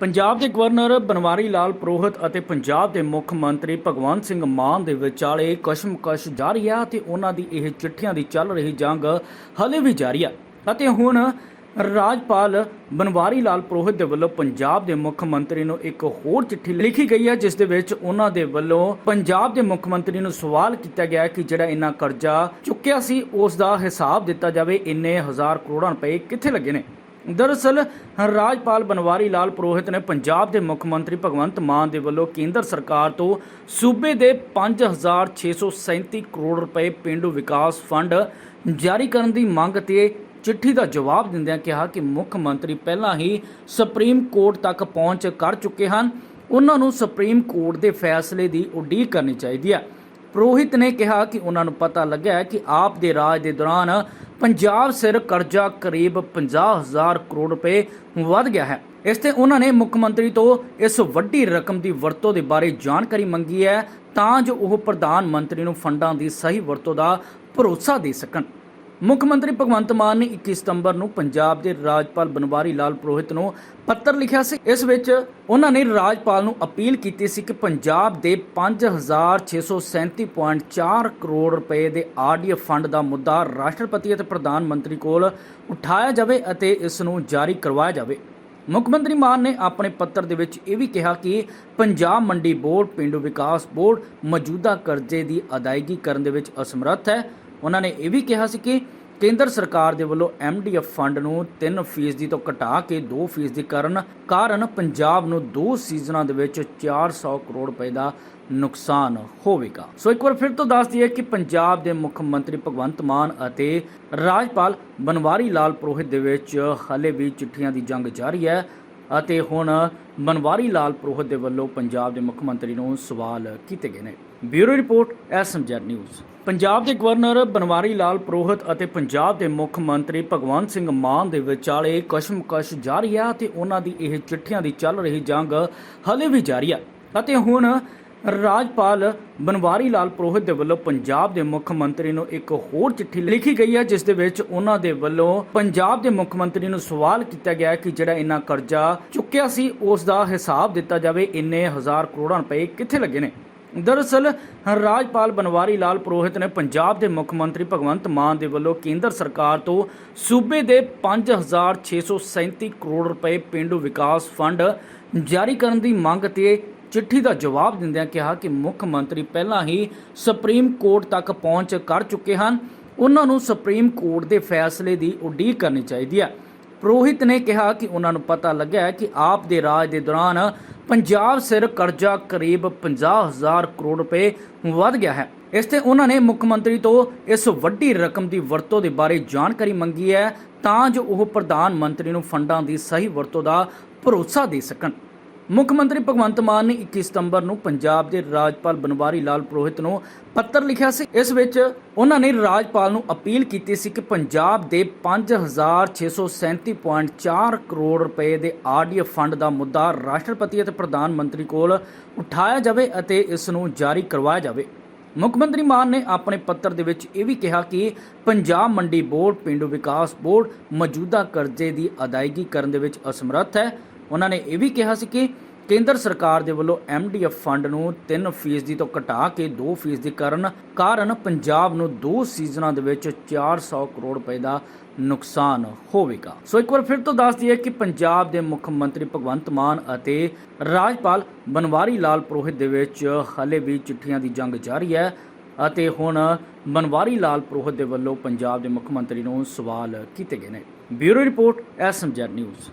ਪੰਜਾਬ ਦੇ ਗਵਰਨਰ ਬਨਵਾਰੀ ਲਾਲ ਪ੍ਰੋਹਿਤ ਅਤੇ ਪੰਜਾਬ ਦੇ ਮੁੱਖ ਮੰਤਰੀ ਭਗਵੰਤ ਸਿੰਘ ਮਾਨ ਦੇ ਵਿਚਾਲੇ ਕਸ਼ਮਕਸ਼ ਜਾਰੀ ਹੈ ਤੇ ਉਹਨਾਂ ਦੀ ਇਹ ਚਿੱਠੀਆਂ ਦੀ ਚੱਲ ਰਹੀ ਜੰਗ ਹਲੇ ਵੀ ਜਾਰੀ ਹੈ ਅਤੇ ਹੁਣ ਰਾਜਪਾਲ ਬਨਵਾਰੀ ਲਾਲ ਪ੍ਰੋਹਿਤ ਦੇ ਵੱਲੋਂ ਪੰਜਾਬ ਦੇ ਮੁੱਖ ਮੰਤਰੀ ਨੂੰ ਇੱਕ ਹੋਰ ਚਿੱਠੀ ਲਿਖੀ ਗਈ ਹੈ ਜਿਸ ਦੇ ਵਿੱਚ ਉਹਨਾਂ ਦੇ ਵੱਲੋਂ ਪੰਜਾਬ ਦੇ ਮੁੱਖ ਮੰਤਰੀ ਨੂੰ ਸਵਾਲ ਕੀਤਾ ਗਿਆ ਕਿ ਜਿਹੜਾ ਇੰਨਾ ਕਰਜ਼ਾ ਚੁੱਕਿਆ ਸੀ, ਉਸ ਦਾ ਹਿਸਾਬ ਦਿੱਤਾ ਜਾਵੇ, ਇੰਨੇ ਹਜ਼ਾਰ ਕਰੋੜਾਂ ਰੁਪਏ ਕਿੱਥੇ ਲੱਗੇ ਨੇ? ਦਰਅਸਲ, ਰਾਜਪਾਲ ਬਨਵਾਰੀ ਲਾਲ ਪ੍ਰੋਹਿਤ ਨੇ ਪੰਜਾਬ ਦੇ ਮੁੱਖ ਮੰਤਰੀ ਭਗਵੰਤ ਮਾਨ ਦੇ ਵੱਲੋਂ ਕੇਂਦਰ ਸਰਕਾਰ ਤੋਂ ਸੂਬੇ ਦੇ 5637 ਕਰੋੜ ਰੁਪਏ ਪਿੰਡੂ ਵਿਕਾਸ ਫੰਡ ਜਾਰੀ ਕਰਨ ਦੀ ਮੰਗ ਤੇ ਚਿੱਠੀ ਦਾ ਜਵਾਬ ਦਿੰਦਿਆਂ ਕਿਹਾ ਕਿ ਮੁੱਖ ਮੰਤਰੀ ਪਹਿਲਾਂ ਹੀ ਸੁਪਰੀਮ ਕੋਰਟ ਤੱਕ ਪਹੁੰਚ ਕਰ ਚੁੱਕੇ ਹਨ। ਉਹਨਾਂ ਨੂੰ ਸੁਪਰੀਮ ਕੋਰਟ ਦੇ ਫੈਸਲੇ ਦੀ ਉਡੀਕ ਕਰਨੀ ਚਾਹੀਦੀ ਹੈ। ਪ੍ਰੋਹਿਤ ਨੇ ਕਿਹਾ ਕਿ ਉਹਨਾਂ ਨੂੰ ਪਤਾ ਲੱਗਿਆ ਕਿ ਆਪ ਦੇ ਰਾਜ ਦੇ ਦੌਰਾਨ ਪੰਜਾਬ ਸਿਰ ਕਰਜ਼ਾ ਕਰੀਬ 50000 ਕਰੋੜ ਰੁਪਏ ਵੱਧ ਗਿਆ ਹੈ। ਇਸ ਤੇ ਉਹਨਾਂ ਨੇ ਮੁੱਖ ਮੰਤਰੀ ਤੋਂ ਇਸ ਵੱਡੀ ਰਕਮ ਦੀ ਵਰਤੋਂ ਦੇ ਬਾਰੇ ਜਾਣਕਾਰੀ ਮੰਗੀ ਹੈ ਤਾਂ ਜੋ ਉਹ ਪ੍ਰਧਾਨ ਮੰਤਰੀ ਨੂੰ ਫੰਡਾਂ ਦੀ ਸਹੀ ਵਰਤੋਂ ਦਾ ਭਰੋਸਾ ਦੇ ਸਕਣ। ਮੁੱਖ ਮੰਤਰੀ ਭਗਵੰਤ ਮਾਨ ਨੇ 21 ਸਤੰਬਰ ਨੂੰ ਪੰਜਾਬ ਦੇ ਰਾਜਪਾਲ ਬਨਵਾਰੀ ਲਾਲ ਪੁਰੋਹਿਤ ਨੂੰ ਪੱਤਰ ਲਿਖਿਆ ਸੀ। ਇਸ ਵਿੱਚ ਉਹਨਾਂ ਨੇ ਰਾਜਪਾਲ ਨੂੰ ਅਪੀਲ ਕੀਤੀ ਸੀ ਕਿ ਪੰਜਾਬ ਦੇ 5637.4 ਕਰੋੜ ਰੁਪਏ ਦੇ ਆਰਡੀਐਫ ਫੰਡ ਦਾ ਮੁੱਦਾ ਰਾਸ਼ਟਰਪਤੀ ਅਤੇ ਪ੍ਰਧਾਨ ਮੰਤਰੀ ਕੋਲ ਉਠਾਇਆ ਜਾਵੇ ਅਤੇ ਇਸ ਨੂੰ ਜਾਰੀ ਕਰਵਾਇਆ ਜਾਵੇ। ਮੁੱਖ ਮੰਤਰੀ ਮਾਨ ਨੇ ਆਪਣੇ ਪੱਤਰ ਦੇ ਵਿੱਚ ਇਹ ਵੀ ਕਿਹਾ ਕਿ ਪੰਜਾਬ ਮੰਡੀ ਬੋਰਡ, ਪਿੰਡੂ ਵਿਕਾਸ ਬੋਰਡ ਮੌਜੂਦਾ ਕਰਜ਼ੇ ਦੀ ਅਦਾਇਗੀ ਕਰਨ ਦੇ ਵਿੱਚ ਅਸਮਰੱਥ ਹੈ। ਉਹਨਾਂ ਨੇ ਇਹ ਵੀ ਕਿਹਾ ਸੀ ਕਿ ਕੇਂਦਰ ਸਰਕਾਰ ਦੇ ਵੱਲੋਂ ਐਮਡੀਐਫ ਫੰਡ ਨੂੰ 3% ਤੋਂ ਘਟਾ ਕੇ 2% ਕਰਨ ਕਾਰਨ ਪੰਜਾਬ ਨੂੰ ਦੋ ਸੀਜ਼ਨਾਂ ਦੇ ਵਿੱਚ 400 ਕਰੋੜ ਰੁਪਏ ਦਾ ਨੁਕਸਾਨ ਹੋਵੇਗਾ। ਸੋ ਇੱਕ ਵਾਰ ਫਿਰ ਤੋਂ ਦੱਸ ਦਈਏ ਕਿ ਪੰਜਾਬ ਦੇ ਮੁੱਖ ਮੰਤਰੀ ਭਗਵੰਤ ਮਾਨ ਅਤੇ ਰਾਜਪਾਲ ਬਨਵਾਰੀ ਲਾਲ ਪੁਰੋਹਿਤ ਦੇ ਵਿੱਚ ਹਲੇ ਵੀ ਚਿੱਠੀਆਂ ਦੀ ਜੰਗ ਜਾਰੀ ਹੈ ਅਤੇ ਹੁਣ ਬਨਵਾਰੀ ਲਾਲ ਪੁਰੋਹਿਤ ਦੇ ਵੱਲੋਂ ਪੰਜਾਬ ਦੇ ਮੁੱਖ ਮੰਤਰੀ ਨੂੰ ਸਵਾਲ ਕੀਤੇ ਗਏ ਨੇ। Bureau report, SMZ news. Punjab ਦੇ ਗਵਰਨਰ ਬਨਵਾਰੀ ਲਾਲ ਪ੍ਰੋਹਿਤ ਅਤੇ ਪੰਜਾਬ ਦੇ ਮੁੱਖ ਮੰਤਰੀ ਭਗਵੰਤ ਸਿੰਘ ਮਾਨ ਦੇ ਵਿਚਾਲੇ ਕਸ਼ਮਕਸ਼ ਜਾਰੀ ਹੈ ਤੇ ਉਹਨਾਂ ਦੀ ਇਹ ਚਿੱਠੀਆਂ ਦੀ ਚੱਲ ਰਹੀ ਜੰਗ ਹਲੇ ਵੀ ਜਾਰੀ ਹੈ ਅਤੇ ਹੁਣ ਰਾਜਪਾਲ ਬਨਵਾਰੀ ਲਾਲ ਪ੍ਰੋਹਿਤ ਦੇ ਵੱਲੋਂ ਪੰਜਾਬ ਦੇ ਮੁੱਖ ਮੰਤਰੀ ਨੂੰ ਇੱਕ ਹੋਰ ਚਿੱਠੀ ਲਿਖੀ ਗਈ ਹੈ ਜਿਸ ਦੇ ਵਿੱਚ ਉਹਨਾਂ ਦੇ ਵੱਲੋਂ ਪੰਜਾਬ ਦੇ ਮੁੱਖ ਮੰਤਰੀ ਨੂੰ ਸਵਾਲ ਕੀਤਾ ਗਿਆ ਕਿ ਜਿਹੜਾ ਇੰਨਾ ਕਰਜ਼ਾ ਚੁੱਕਿਆ ਸੀ, ਉਸ ਦਾ ਹਿਸਾਬ ਦਿੱਤਾ ਜਾਵੇ, ਇੰਨੇ ਹਜ਼ਾਰ ਕਰੋੜਾਂ ਰੁਪਏ ਕਿੱਥੇ ਲੱਗੇ ਨੇ? ਦਰਅਸਲ, ਰਾਜਪਾਲ ਬਨਵਾਰੀ ਲਾਲ ਪ੍ਰੋਹਿਤ ਨੇ ਪੰਜਾਬ ਦੇ ਮੁੱਖ ਮੰਤਰੀ ਭਗਵੰਤ ਮਾਨ ਦੇ ਵੱਲੋਂ ਕੇਂਦਰ ਸਰਕਾਰ ਤੋਂ ਸੂਬੇ ਦੇ 5637 ਕਰੋੜ ਰੁਪਏ ਪਿੰਡੂ ਵਿਕਾਸ ਫੰਡ ਜਾਰੀ ਕਰਨ ਦੀ ਮੰਗ ਤੇ ਚਿੱਠੀ ਦਾ ਜਵਾਬ ਦਿੰਦਿਆਂ ਕਿਹਾ ਕਿ ਮੁੱਖ ਮੰਤਰੀ ਪਹਿਲਾਂ ਹੀ ਸੁਪਰੀਮ ਕੋਰਟ ਤੱਕ ਪਹੁੰਚ ਕਰ ਚੁੱਕੇ ਹਨ। ਉਹਨਾਂ ਨੂੰ ਸੁਪਰੀਮ ਕੋਰਟ ਦੇ ਫੈਸਲੇ ਦੀ ਉਡੀਕ ਕਰਨੀ ਚਾਹੀਦੀ ਹੈ। ਪ੍ਰੋਹਿਤ ਨੇ ਕਿਹਾ ਕਿ ਉਹਨਾਂ ਨੂੰ ਪਤਾ ਲੱਗਾ ਹੈ ਕਿ ਆਪ ਦੇ ਰਾਜ ਦੇ ਦੌਰਾਨ ਪੰਜਾਬ ਸਿਰ ਕਰਜ਼ਾ ਕਰੀਬ 50000 ਕਰੋੜ ਰੁਪਏ ਵੱਧ ਗਿਆ ਹੈ। ਇਸ ਤੇ ਉਹਨਾਂ ਨੇ ਮੁੱਖ ਮੰਤਰੀ ਤੋਂ ਇਸ ਵੱਡੀ ਰਕਮ ਦੀ ਵਰਤੋਂ ਦੇ ਬਾਰੇ ਜਾਣਕਾਰੀ ਮੰਗੀ ਹੈ ਤਾਂ ਜੋ ਉਹ ਪ੍ਰਧਾਨ ਮੰਤਰੀ ਨੂੰ ਫੰਡਾਂ ਦੀ ਸਹੀ ਵਰਤੋਂ ਦਾ ਭਰੋਸਾ ਦੇ ਸਕਣ। ਮੁੱਖ ਮੰਤਰੀ ਭਗਵੰਤ ਮਾਨ ਨੇ 21 ਸਤੰਬਰ ਨੂੰ ਪੰਜਾਬ ਦੇ ਰਾਜਪਾਲ ਬਨਵਾਰੀ ਲਾਲ ਪੁਰੋਹਿਤ ਨੂੰ ਪੱਤਰ ਲਿਖਿਆ ਸੀ। ਇਸ ਵਿੱਚ ਉਹਨਾਂ ਨੇ ਰਾਜਪਾਲ ਨੂੰ ਅਪੀਲ ਕੀਤੀ ਸੀ ਕਿ ਪੰਜਾਬ ਦੇ 5637.4 ਕਰੋੜ ਰੁਪਏ ਦੇ ਆਰਡੀਐਫ ਫੰਡ ਦਾ ਮੁੱਦਾ ਰਾਸ਼ਟਰਪਤੀ ਅਤੇ ਪ੍ਰਧਾਨ ਮੰਤਰੀ ਕੋਲ ਉਠਾਇਆ ਜਾਵੇ ਅਤੇ ਇਸ ਨੂੰ ਜਾਰੀ ਕਰਵਾਇਆ ਜਾਵੇ। ਮੁੱਖ ਮੰਤਰੀ ਮਾਨ ਨੇ ਆਪਣੇ ਪੱਤਰ ਦੇ ਵਿੱਚ ਇਹ ਵੀ ਕਿਹਾ ਕਿ ਪੰਜਾਬ ਮੰਡੀ ਬੋਰਡ, ਪਿੰਡੂ ਵਿਕਾਸ ਬੋਰਡ ਮੌਜੂਦਾ ਕਰਜ਼ੇ ਦੀ ਅਦਾਇਗੀ ਕਰਨ ਦੇ ਵਿੱਚ ਅਸਮਰੱਥ ਹੈ। ਉਹਨਾਂ ਨੇ ਇਹ ਵੀ ਕਿਹਾ ਸੀ ਕਿ ਕੇਂਦਰ ਸਰਕਾਰ ਦੇ ਵੱਲੋਂ ਐਮਡੀਐਫ ਫੰਡ ਨੂੰ 3% ਤੋਂ ਘਟਾ ਕੇ 2% ਕਰਨ ਕਾਰਨ ਪੰਜਾਬ ਨੂੰ ਦੋ ਸੀਜ਼ਨਾਂ ਦੇ ਵਿੱਚ 400 ਕਰੋੜ ਰੁਪਏ ਦਾ ਨੁਕਸਾਨ ਹੋਵੇਗਾ। ਸੋ ਇੱਕ ਵਾਰ ਫਿਰ ਤੋਂ ਦੱਸ ਦਈਏ ਕਿ ਪੰਜਾਬ ਦੇ ਮੁੱਖ ਮੰਤਰੀ ਭਗਵੰਤ ਮਾਨ ਅਤੇ ਰਾਜਪਾਲ ਬਨਵਾਰੀ ਲਾਲ ਪੁਰੋਹਿਤ ਦੇ ਵਿੱਚ ਹਲੇ ਵੀ ਚਿੱਠੀਆਂ ਦੀ ਜੰਗ ਜਾਰੀ ਹੈ ਅਤੇ ਹੁਣ ਬਨਵਾਰੀ ਲਾਲ ਪੁਰੋਹਿਤ ਦੇ ਵੱਲੋਂ ਪੰਜਾਬ ਦੇ ਮੁੱਖ ਮੰਤਰੀ ਨੂੰ ਸਵਾਲ ਕੀਤੇ ਗਏ ਨੇ। Bureau report SMZ news.